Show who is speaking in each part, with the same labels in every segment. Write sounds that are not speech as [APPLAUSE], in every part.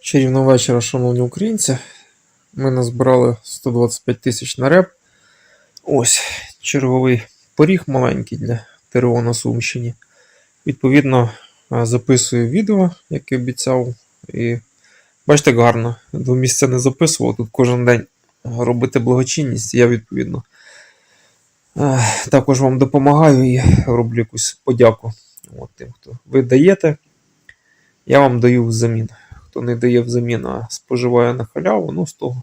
Speaker 1: Чарівного вечора, шановні українці. Ми назбирали 125 тисяч на реп. Ось черговий поріг маленький для ТРО на Сумщині. Відповідно, записую відео, як і обіцяв. І бачите, як гарно. Два місяця не записував. Тут кожен день робити благочинність. Я відповідно також вам допомагаю і роблю якусь подяку от, тим, хто ви даєте. Я вам даю взамін хто не дає взамін, а споживає на халяву, ну з того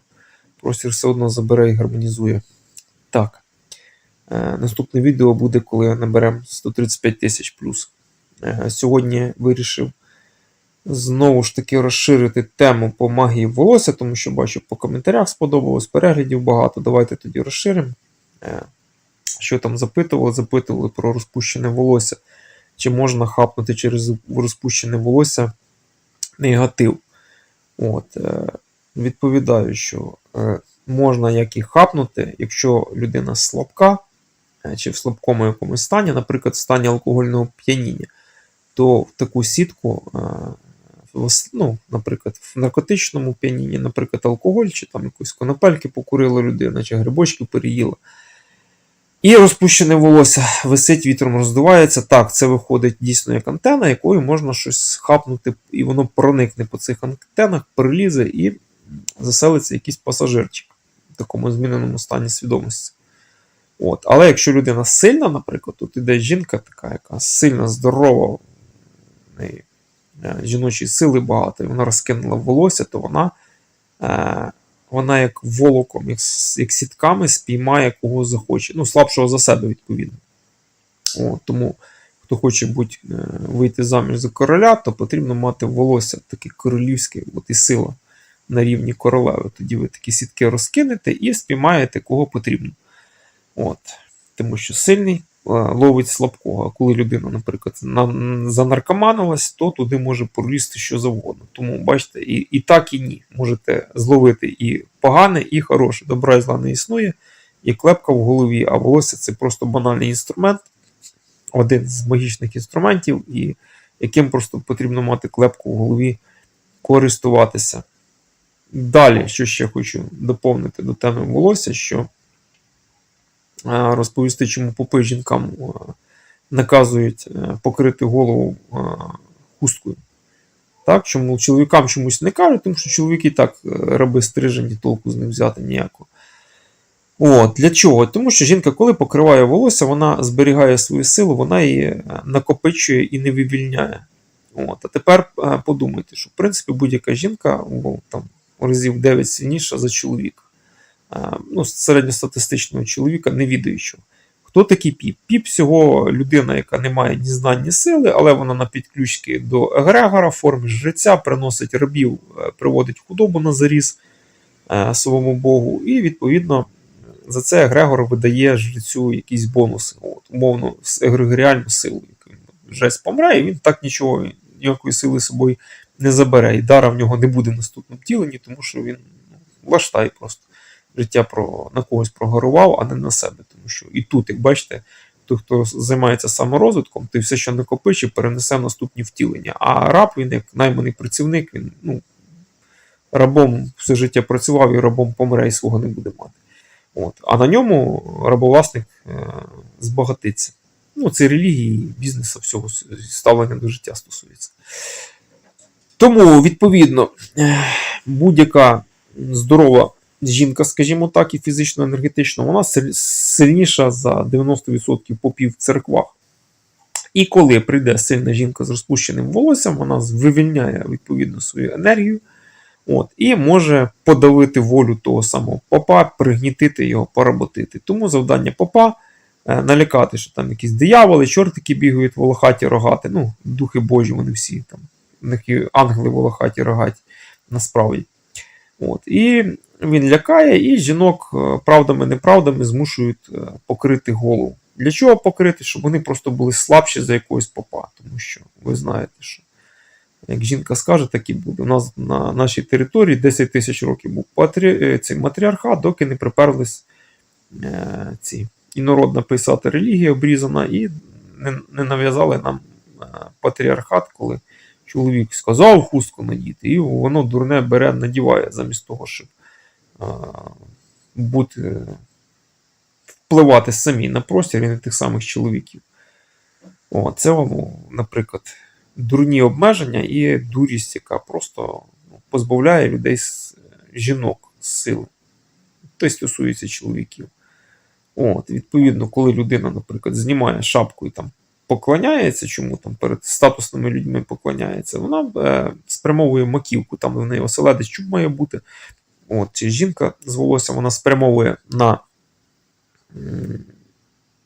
Speaker 1: простір все одно забере і гармонізує. Так. Е, наступне відео буде, коли наберемо 135 тисяч плюс. Е, сьогодні вирішив знову ж таки розширити тему по магії волосся, тому що бачу, по коментарях сподобалось, переглядів багато. Давайте тоді розширимо. Е, що там запитували? Запитували про розпущене волосся. Чи можна хапнути через розпущене волосся негатив? От, е, Відповідаю, що е, можна як і хапнути, якщо людина слабка, е, чи в слабкому якомусь стані, наприклад, в стані алкогольного п'яніння, то в таку сітку, ну, наприклад, в наркотичному п'янінні, наприклад, алкоголь, чи там якусь конопельки покурила людина, чи грибочки переїла. І розпущене волосся висить, вітром роздувається. Так, це виходить дійсно як антена, якою можна щось хапнути, і воно проникне по цих антенах, перелізе і заселиться якийсь пасажирчик в такому зміненому стані свідомості. От. Але якщо людина сильна, наприклад, тут іде жінка така, яка сильна, здорова, в неї е, жіночої сили багато, і вона розкинула волосся, то вона. Е, вона як волоком, як, як сітками спіймає кого захоче. Ну, слабшого за себе, відповідно. О, Тому, хто хоче будь, е, вийти заміж за короля, то потрібно мати волосся таке королівське, от і сила на рівні королеви. Тоді ви такі сітки розкинете і спіймаєте кого потрібно. От. Тому що сильний ловить слабкого. А коли людина, наприклад, занаркоманилась, то туди може пролізти що завгодно. Тому бачите, і і так, і ні. Можете зловити і погане, і хороше. Добра і зла не існує, і клепка в голові, а волосся це просто банальний інструмент, один з магічних інструментів, і яким просто потрібно мати клепку в голові, користуватися. Далі, що ще хочу доповнити до теми волосся, що розповісти, чому попи жінкам наказують е, покрити голову хусткою. Так, Чому чоловікам чомусь не кажуть, тому що чоловіки так е, раби стрижені, толку з них взяти ніякого. От, Для чого? Тому що жінка, коли покриває волосся, вона зберігає свою силу, вона її е, накопичує і не вивільняє. От, А тепер подумайте, що в принципі будь-яка жінка там, разів 9 сильніша за чоловіка ну, середньостатистичного чоловіка, не відаючого. Хто такий піп? Піп всього людина, яка не має ні знань, ні сили, але вона на підключки до Егрегора формі жреця приносить рабів, е, приводить худобу на заріз е, своєму Богу, і, відповідно, за це Егрегор видає жрецю якісь бонуси. От, Умовно, егрегоріальну силу. Жрець помре, і він так нічого, ніякої сили собою не забере. І дара в нього не буде в наступному втіленні, тому що він ну, просто життя про, на когось прогорував, а не на себе. Тому що і тут, як бачите, той, хто займається саморозвитком, ти все, що накопичив, перенесе в наступні втілення. А раб, він як найманий працівник, він ну, рабом все життя працював і рабом помре і свого не буде мати. От. А на ньому рабовласник е, збагатиться. Ну, це релігії, бізнесу, всього ставлення до життя стосується. Тому, відповідно, будь-яка здорова жінка, скажімо так, і фізично енергетично, вона сильніша за 90% попів в церквах. І коли прийде сильна жінка з розпущеним волоссям, вона вивільняє відповідно свою енергію от, і може подавити волю того самого попа, пригнітити його, поработити. Тому завдання попа е, налякати, що там якісь дияволи, чортики бігають, волохаті рогати, ну, духи Божі, вони всі там, в них і ангели волохаті рогаті насправді. От, І він лякає, і жінок е, правдами-неправдами змушують е, покрити голову. Для чого покрити? Щоб вони просто були слабші за якогось попа. Тому що ви знаєте, що як жінка скаже, так і буде. У нас на нашій території 10 тисяч років був патрі... Е, цей матріархат, доки не приперлись е, ці інородна писати релігія обрізана, і не, не нав'язали нам патріархат, коли Чоловік сказав хустку надіти, і воно дурне бере, надіває, замість того, щоб бути, впливати самі на простір і на тих самих чоловіків. О, це вам, наприклад, дурні обмеження і дурість, яка просто ну, позбавляє людей жінок з сили. Те стосується чоловіків. От, відповідно, коли людина, наприклад, знімає шапку і там поклоняється, чому там перед статусними людьми поклоняється, вона е, спрямовує маківку, там в неї оселедець чуб має бути. От, жінка з волосся вона спрямовує на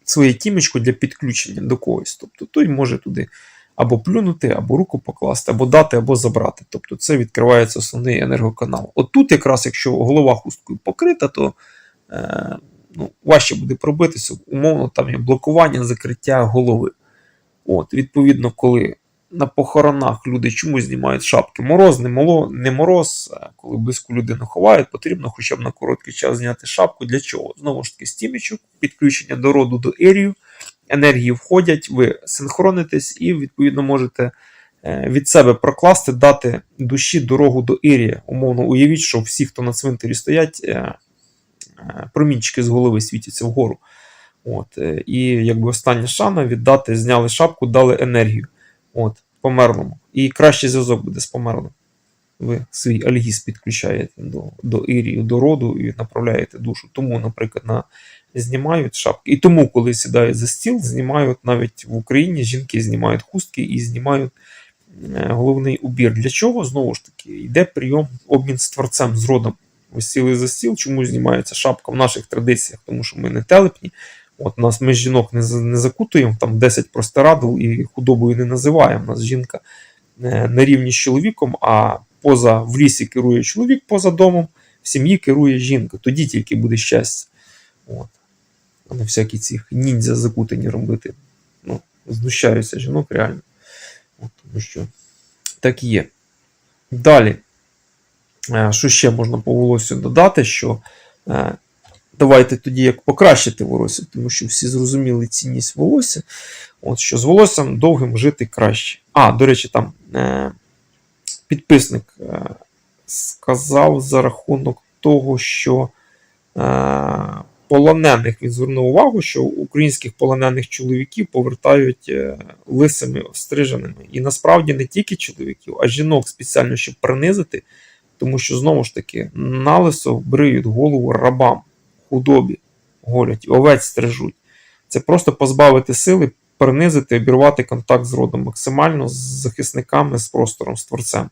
Speaker 1: своє тімечко для підключення до когось. Тобто той може туди або плюнути, або руку покласти, або дати, або забрати. Тобто це відкривається основний енергоканал. От тут, якраз, якщо голова хусткою покрита, то е, ну, важче буде пробитися, умовно, там є блокування, закриття голови. От, відповідно, коли на похоронах люди чомусь знімають шапки, мороз, не, моло, не мороз, коли близьку людину ховають, потрібно хоча б на короткий час зняти шапку. Для чого? Знову ж таки, стімічок, підключення до роду до ерію, енергії входять, ви синхронитесь і, відповідно, можете е, від себе прокласти, дати душі дорогу до Ірія. Умовно, уявіть, що всі, хто на цвинтарі стоять, е, е, промінчики з голови світяться вгору. От, і якби остання шана віддати, зняли шапку, дали енергію. От, померлому. І кращий зв'язок буде з померлим. Ви свій альгіз підключаєте до, до Ірію, до роду і направляєте душу. Тому, наприклад, на знімають шапки. І тому, коли сідають за стіл, знімають навіть в Україні жінки знімають хустки і знімають е, головний убір. Для чого? Знову ж таки, йде прийом, обмін з творцем, з родом. Ви сіли за стіл, чому знімається шапка в наших традиціях, тому що ми не телепні. От нас ми жінок не, не закутуємо, там 10 простирадл і худобою не називаємо. Нас жінка е, на рівні з чоловіком, а поза в лісі керує чоловік поза домом, в сім'ї керує жінка. Тоді тільки буде щастя. От. А не всякі ці ніндзя закутані робити. Ну, знущаються жінок реально. От, тому що так і є. Далі. Е, Що ще можна по волосю додати, що е, давайте тоді як покращити волосся, тому що всі зрозуміли цінність волосся. От що з волоссям довгим жити краще. А, до речі, там е, підписник е, сказав за рахунок того, що е, полонених він звернув увагу, що українських полонених чоловіків повертають е, лисими остриженими. І насправді не тільки чоловіків, а жінок спеціально, щоб принизити, тому що знову ж таки налисо бриють голову рабам, худобі, голять, овець стрижуть. Це просто позбавити сили, принизити, обірвати контакт з родом максимально з захисниками, з простором, з творцем.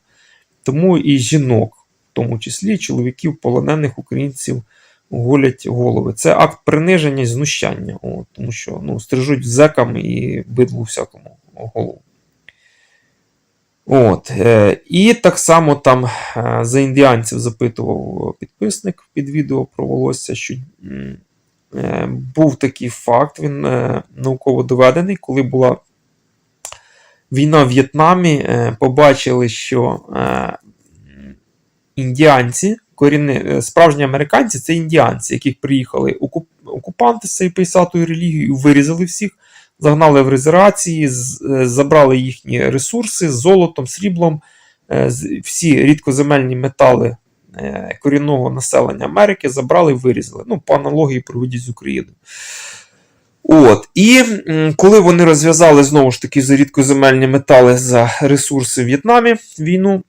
Speaker 1: Тому і жінок, в тому числі чоловіків, полонених українців, голять голови. Це акт приниження і знущання, от, тому що ну, стрижуть зекам і бидлу всякому голову. От, е, і так само там е, за індіанців запитував підписник під відео про волосся, що е, був такий факт, він науково доведений, коли була війна в В'єтнамі, побачили, що індіанці, корінні, справжні американці це індіанці, яких приїхали окуп, окупанти з цією пейсатою релігією, вирізали всіх, загнали в резервації, е, забрали їхні ресурси з золотом, сріблом, е, всі рідкоземельні метали е, корінного населення Америки забрали і вирізали. Ну, по аналогії проведіть з Україною. От. І коли вони розв'язали знову ж таки за рідкоземельні метали за ресурси в В'єтнамі війну,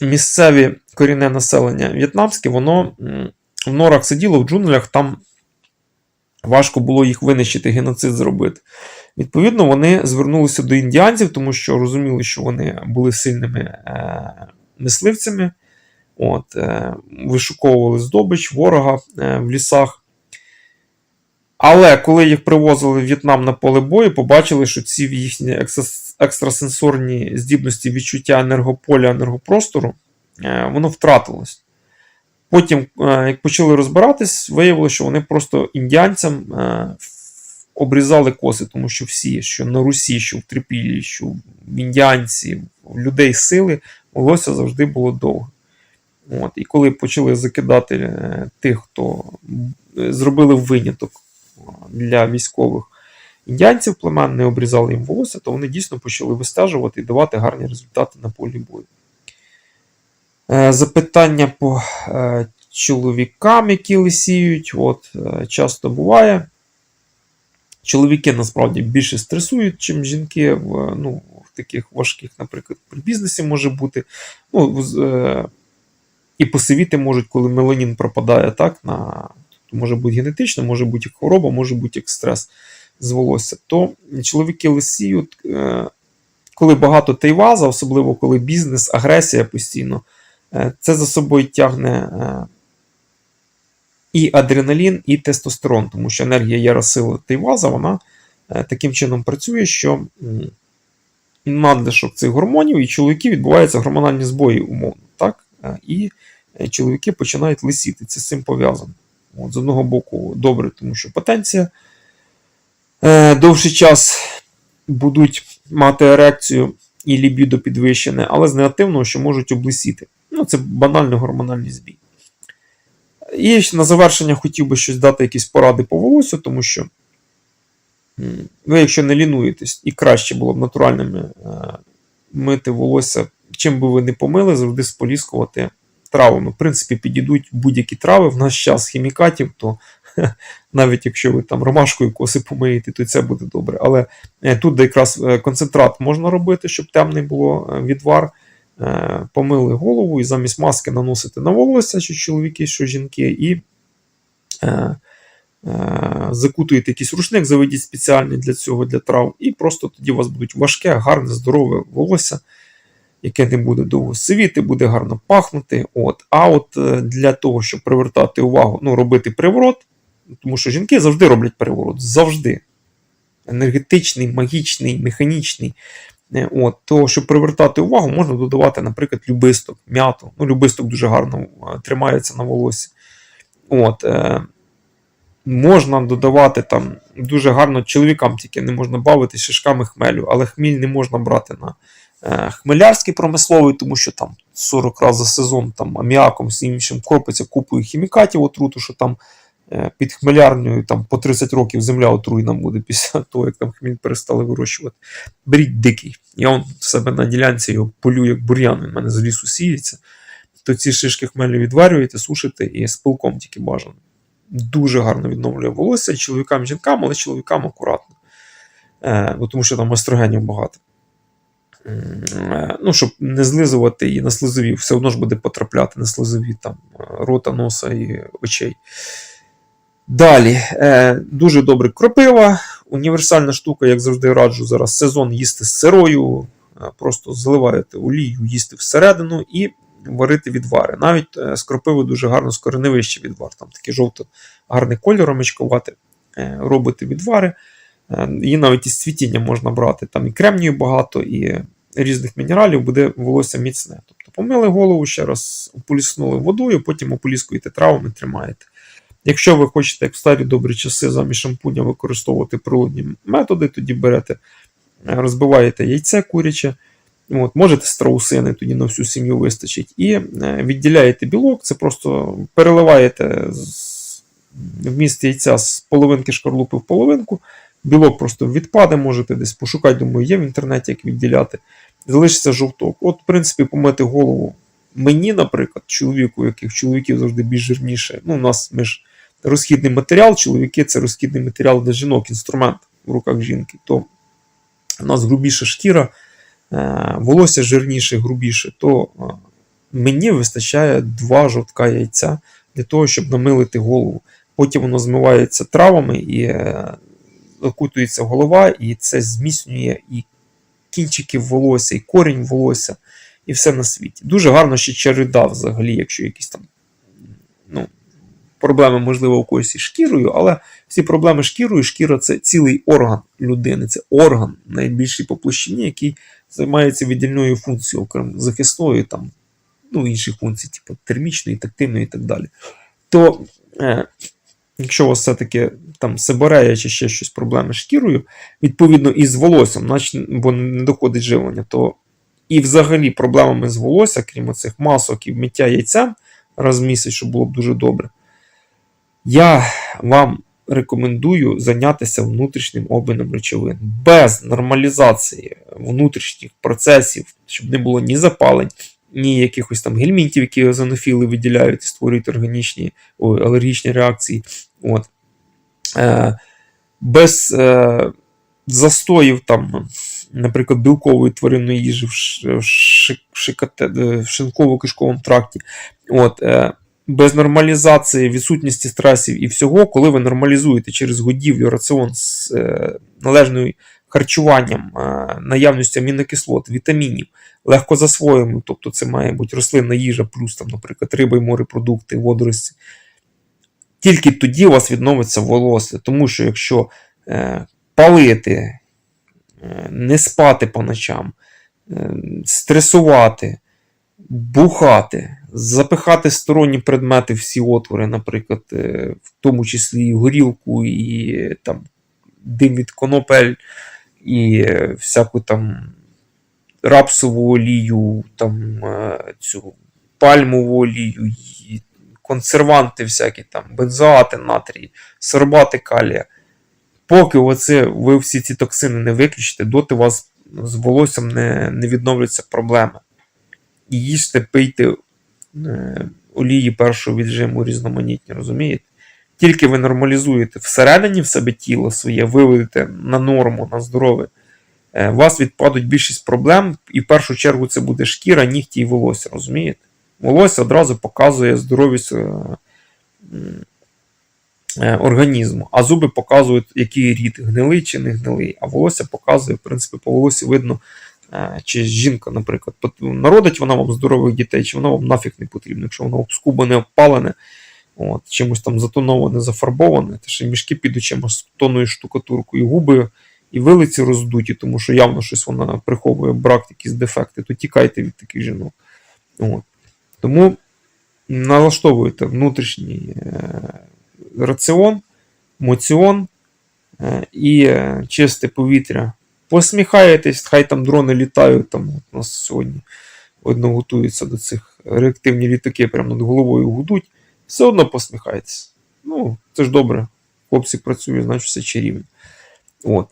Speaker 1: місцеві корінне населення в'єтнамське, воно в норах сиділо в джунглях, там важко було їх винищити, геноцид зробити. Відповідно, вони звернулися до індіанців, тому що розуміли, що вони були сильними е, мисливцями, от, е, вишуковували здобич ворога е, в лісах. Але коли їх привозили в В'єтнам на поле бою, побачили, що ці їхні екстрасенсорні здібності відчуття енергополя, енергопростору, е, воно втратилось. Потім, е, як почали розбиратись, виявилося, що вони просто індіанцям е, обрізали коси, тому що всі, що на Русі, що в Трипіллі, що в індіанці, в людей сили, волосся завжди було довге. От. І коли почали закидати е, тих, хто зробили виняток для військових індіанців племен, не обрізали їм волосся, то вони дійсно почали вистежувати і давати гарні результати на полі бою. Е, Запитання по е, чоловікам, які лисіють, от, е, часто буває. Чоловіки насправді більше стресують, чим жінки в, ну, в таких важких, наприклад, при бізнесі може бути. Ну, і посивіти можуть, коли меланін пропадає, так, на, може бути генетично, може бути як хвороба, може бути як стрес з волосся. То чоловіки лисіють, коли багато тейваза, особливо коли бізнес, агресія постійно, це за собою тягне е, і адреналін, і тестостерон, тому що енергія яросили тейваза, вона е, таким чином працює, що надлишок цих гормонів, і чоловіки відбуваються гормональні збої, умовно. так? Е, І е, чоловіки починають лисіти. Це з цим пов'язано. От, з одного боку, добре, тому що потенція е, довший час будуть мати ерекцію і лібідо підвищене, але з негативного, що можуть облисіти. Ну, це банальний гормональний збій. І на завершення хотів би щось дати якісь поради по волосю, тому що ви, якщо не лінуєтесь, і краще було б натуральними е, мити волосся, чим би ви не помили, завжди споліскувати травами. В принципі, підійдуть будь-які трави. В наш час хімікатів, то [LAUGHS] навіть якщо ви там ромашкою коси помиєте, то це буде добре. Але е, тут якраз е, концентрат можна робити, щоб темний було відвар. Е, Помили голову і замість маски наносити на волосся, що чоловіки, що жінки, і е, е, закутуєте якийсь рушник, заведіть спеціальний для цього, для трав, і просто тоді у вас будуть важке, гарне, здорове волосся, яке не буде довго сивіти, буде гарно пахнути. От. А от для того, щоб привертати увагу, ну, робити приворот, тому що жінки завжди роблять переворот. Завжди. Енергетичний, магічний, механічний. Е, От, то, щоб привертати увагу, можна додавати, наприклад, любисток, м'яту. Ну, любисток дуже гарно е, тримається на волосі. От, е, можна додавати там дуже гарно чоловікам тільки не можна бавити шишками хмелю, але хміль не можна брати на е, хмелярський промисловий, тому що там 40 разів за сезон там аміаком з іншим кропиться купою хімікатів отруту, що там під хмелярнею там по 30 років земля отруйна буде після [LAUGHS] того, як там хміль перестали вирощувати. Беріть дикий. Я он в себе на ділянці його полю як бур'ян, він в мене з лісу сіється. То ці шишки хмелю відварюєте, сушите і з пилком тільки бажано. Дуже гарно відновлює волосся чоловікам, і жінкам, але чоловікам акуратно. Е, бо тому що там естрогенів багато. Е, Ну, щоб не злизувати і на слизові, все одно ж буде потрапляти на слизові там, е, рота, носа і очей. Далі, е, дуже добре кропива. Універсальна штука, як завжди раджу зараз сезон їсти з сирою. Е, Просто зливаєте олію, їсти всередину і варити відвари. Навіть е, з кропиви дуже гарно з кореневище відвар. Там такий жовто гарний кольор ромичкувати. Робите відвари. Її навіть із цвітіння можна брати. Там і кремнію багато, і різних мінералів буде волосся міцне. Тобто помили голову ще раз, ополіснули водою, потім ополіскуєте травами, тримаєте. Якщо ви хочете, як в старі добрі часи, замість шампуня використовувати природні методи, тоді берете, е, розбиваєте яйце куряче, от, можете страусини, тоді на всю сім'ю вистачить, і е, відділяєте білок, це просто переливаєте вміст яйця з половинки шкарлупи в половинку, білок просто відпаде, можете десь пошукати, думаю, є в інтернеті, як відділяти. Залишиться жовток. От, в принципі, помити голову мені, наприклад, чоловіку, яких чоловіків завжди більш жирніше. Ну, у нас ми ж розхідний матеріал, чоловіки це розхідний матеріал для жінок, інструмент в руках жінки. То у нас грубіша шкіра, е, волосся жирніше, грубіше, то е, мені вистачає два жовтка яйця для того, щоб намилити голову. Потім воно змивається травами і е, окутується голова, і це зміцнює і кінчики волосся, і корінь волосся, і все на світі. Дуже гарно ще череда взагалі, якщо якісь там ну, проблеми, можливо, у когось із шкірою, але всі проблеми шкірою, шкіра це цілий орган людини, це орган найбільший по площині, який займається віддільною функцією, окрім захисної, там, ну, інших функцій, типу термічної, тактильної і так далі. То, е, якщо у вас все-таки там себорея чи ще щось проблеми з шкірою, відповідно і з волоссям, бо не доходить живлення, то і взагалі проблемами з волосся, крім цих масок і миття яйця раз в місяць, що було б дуже добре. Я вам рекомендую зайнятися внутрішнім обміном речовин. Без нормалізації внутрішніх процесів, щоб не було ні запалень, ні якихось там гельмінтів, які озонофіли виділяють і створюють органічні ой, алергічні реакції. От. Е, без е, застоїв, там, наприклад, білкової тваринної їжі в, в, в шинково-кишковому тракті. От, е, без нормалізації відсутності стресів і всього, коли ви нормалізуєте через годівлю раціон з е, належним харчуванням, е, наявністю амінокислот, вітамінів, легко засвоїмо, тобто це має бути рослинна їжа, плюс, там, наприклад, риба і морепродукти, водорості. Тільки тоді у вас відновиться волосся. Тому що якщо е, палити, е, не спати по ночам, е, стресувати, бухати, запихати сторонні предмети всі отвори, наприклад, е, в тому числі і горілку, і там, дим від конопель, і е, всяку там рапсову олію, там, е, цю пальмову олію, і консерванти всякі, там, бензоати натрій, сорбати калія. Поки оце, ви всі ці токсини не виключите, доти у вас з волоссям не, не відновляться проблеми. І їжте, пийте олії першого віджиму різноманітні, розумієте? Тільки ви нормалізуєте всередині в себе тіло своє, виведете на норму, на здорове, е, у вас відпадуть більшість проблем, і в першу чергу це буде шкіра, нігті і волосся, розумієте? Волосся одразу показує здоровість е, е, організму, а зуби показують, який рід гнилий чи не гнилий, а волосся показує, в принципі, по волосі видно, чи жінка, наприклад, народить вона вам здорових дітей, чи вона вам нафіг не потрібна, якщо воно обскубане, обпалене, от, чимось там затоноване, зафарбоване, то ще мішки під очима з тонною штукатуркою, губи і вилиці роздуті, тому що явно щось вона приховує брак, якісь дефекти, то тікайте від таких жінок. От. Тому налаштовуйте внутрішній е, раціон, моціон е, і е, чисте повітря. Посміхаєтесь, хай там дрони літають. Там от нас сьогодні одно готується до цих реактивні літаки, прямо над головою гудуть. Все одно посміхайтесь. Ну, це ж добре. Хлопці працюють, значить все чарівно. От.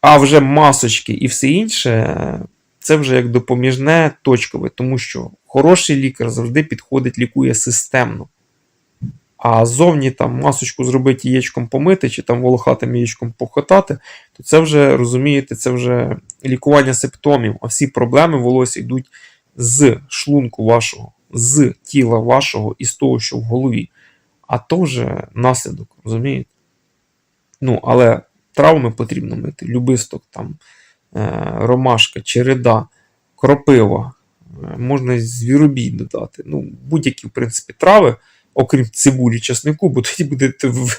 Speaker 1: А вже масочки і все інше, це вже як допоміжне точкове, тому що хороший лікар завжди підходить, лікує системно. А зовні там масочку зробити яєчком помити, чи там волохатим яєчком похотати, то це вже, розумієте, це вже лікування симптомів. А всі проблеми волосся йдуть з шлунку вашого, з тіла вашого і з того, що в голові. А то вже наслідок, розумієте? Ну, але травми потрібно мити. Любисток, там, е, ромашка, череда, кропива, е, можна звіробій додати. Ну, будь-які, в принципі, трави, окрім цибулі, часнику, бо тоді будете в...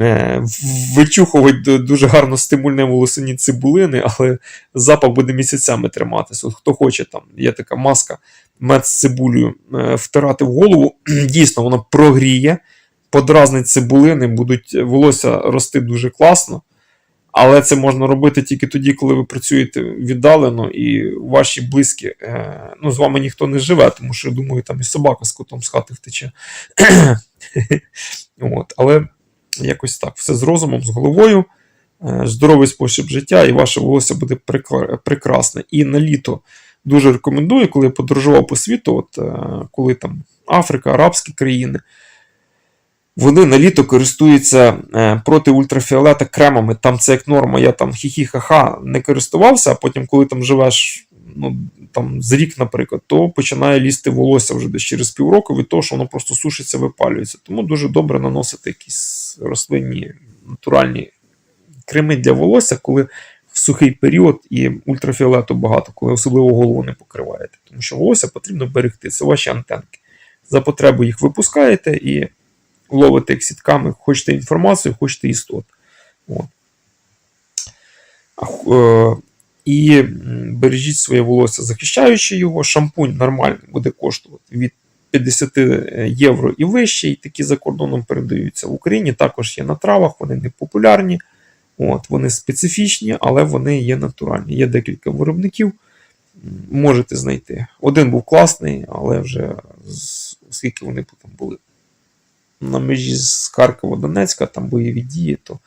Speaker 1: е, вичухувати дуже гарно стимульне волосині цибулини, але запах буде місяцями триматися. От хто хоче, там є така маска мед з цибулею е, втирати в голову, [CLEARS THROAT] дійсно воно прогріє, подразнить цибулини, будуть волосся рости дуже класно. Але це можна робити тільки тоді, коли ви працюєте віддалено і ваші близькі, е, ну, з вами ніхто не живе, тому що, я думаю, там і собака з котом з хати втече. [CLEARS THROAT] От, але якось так, все з розумом, з головою, е, здоровий спосіб життя, і ваше волосся буде прекра- прекрасне. І на літо дуже рекомендую, коли я подорожував по світу, от, е, коли там Африка, арабські країни. Вони на літо користуються е, проти ультрафіолета кремами. Там це як норма. Я там хі-хі-ха-ха не користувався, а потім, коли там живеш ну, там, з рік, наприклад, то починає лізти волосся вже десь через півроку від того, що воно просто сушиться, випалюється. Тому дуже добре наносити якісь рослинні натуральні креми для волосся, коли в сухий період і ультрафіолету багато, коли особливо голову не покриваєте. Тому що волосся потрібно берегти. Це ваші антенки. За потребу їх випускаєте і ловите як сітками, хочете інформацію, хочете істот. От. Е, І бережіть своє волосся, захищаючи його. Шампунь нормальний буде коштувати від 50 євро і вище, і такі за кордоном передаються. В Україні також є на травах, вони не популярні. От, вони специфічні, але вони є натуральні. Є декілька виробників, можете знайти. Один був класний, але вже скільки вони потім були на межі з Харкова Донецька, там бойові дії, то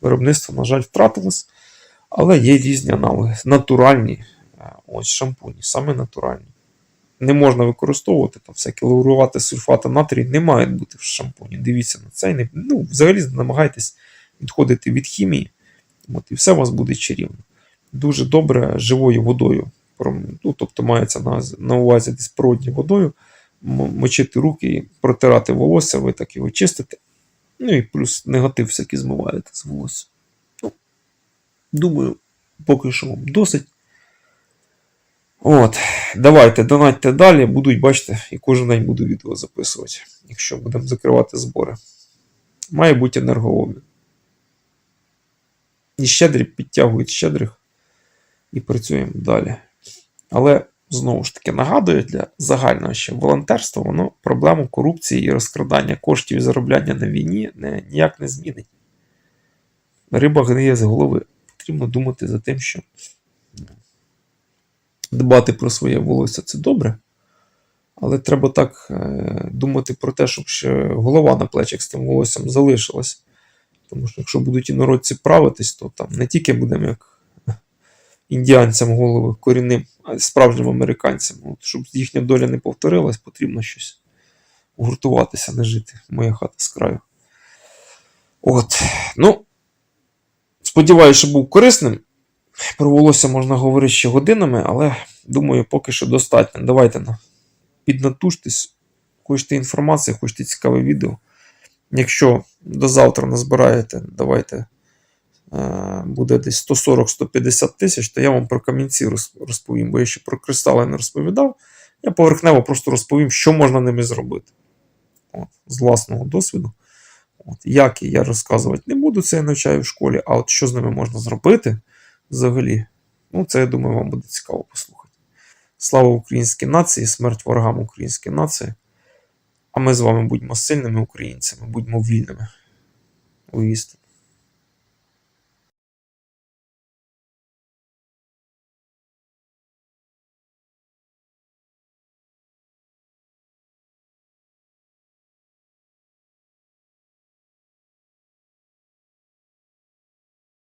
Speaker 1: виробництво, на жаль, втратилось. Але є різні аналоги. Натуральні е, ось шампуні, саме натуральні. Не можна використовувати там всякі лаурувати сульфати натрію, не мають бути в шампуні. Дивіться на це. Ну, взагалі намагайтесь відходити від хімії. От, і все у вас буде чарівно. Дуже добре живою водою. Ну, тобто мається на, на увазі десь природньою водою, мочити руки протирати волосся, ви так його чистите. Ну і плюс негатив всякий змиваєте з волосся. Ну, думаю, поки що вам досить. От, давайте, донатьте далі, будуть, бачите, і кожен день буду відео записувати, якщо будемо закривати збори. Має бути енергообмін. І щедрі підтягують щедрих і працюємо далі. Але знову ж таки нагадую для загального, що волонтерство воно проблему корупції і розкрадання коштів і заробляння на війні не, ніяк не змінить. Риба гниє з голови. Потрібно думати за тим, що дбати про своє волосся це добре. Але треба так е, думати про те, щоб ще голова на плечах з тим волоссям залишилась. Тому що якщо будуть інородці правитись, то там не тільки будемо як індіанцям голови корінним, справжнім американцям. От, щоб їхня доля не повторилась, потрібно щось гуртуватися, не жити. Моя хата з краю. От. Ну, сподіваюся, що був корисним. Про волосся можна говорити ще годинами, але думаю, поки що достатньо. Давайте на, піднатужтесь, хочете інформації, хочете цікаве відео. Якщо до завтра назбираєте, давайте буде десь 140-150 тисяч, то я вам про камінці розповім, бо я ще про кристали не розповідав. Я поверхнево просто розповім, що можна ними зробити. От, з власного досвіду. От, як і я розказувати не буду, це я навчаю в школі, а от що з ними можна зробити взагалі, ну це я думаю, вам буде цікаво послухати. Слава українській нації, смерть ворогам української нації. А ми з вами будьмо сильними українцями, будьмо вільними у істині.